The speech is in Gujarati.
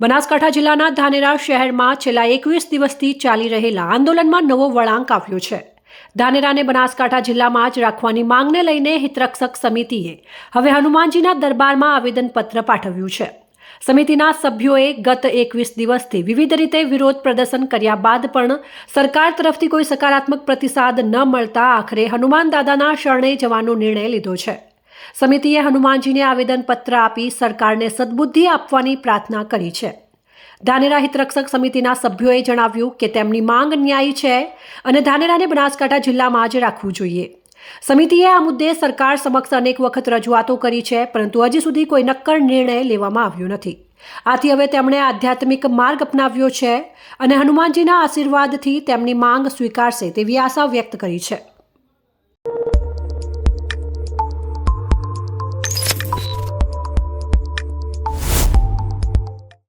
બનાસકાંઠા જિલ્લાના ધાનેરા શહેરમાં છેલ્લા એકવીસ દિવસથી ચાલી રહેલા આંદોલનમાં નવો વળાંક આવ્યો છે. ધાનેરાને બનાસકાંઠા જિલ્લામાં જ રાખવાની માંગને લઈને હિતરક્ષક સમિતિએ હવે હનુમાનજીના દરબારમાં આવેદનપત્ર પાઠવ્યું છે. સમિતિના સભ્યોએ ગત એકવીસ દિવસથી વિવિધ રીતે વિરોધ પ્રદર્શન કર્યા બાદ પણ સરકાર તરફથી કોઈ સકારાત્મક પ્રતિસાદ ન મળતા આખરે હનુમાન દાદાના શરણે જવાનો નિર્ણય લીધો છે. સમિતિએ હનુમાનજીને આવેદનપત્ર આપી સરકારને સદબુદ્ધિ આપવાની પ્રાર્થના કરી છે. ધાનેરા હિતરક્ષક સમિતિના સભ્યોએ જણાવ્યું કે તેમની માંગ ન્યાયી છે અને ધાનેરાને બનાસકાંઠા જિલ્લામાં જ રાખવું જોઈએ. સમિતિએ આ મુદ્દે સરકાર સમક્ષ અનેક વખત રજૂઆતો કરી છે, પરંતુ હજી સુધી કોઈ નક્કર નિર્ણય લેવામાં આવ્યો નથી. આથી હવે તેમણે આધ્યાત્મિક માર્ગ અપનાવ્યો છે અને હનુમાનજીના આશીર્વાદથી તેમની માંગ સ્વીકારશે તેવી આશા વ્યક્ત કરી છે.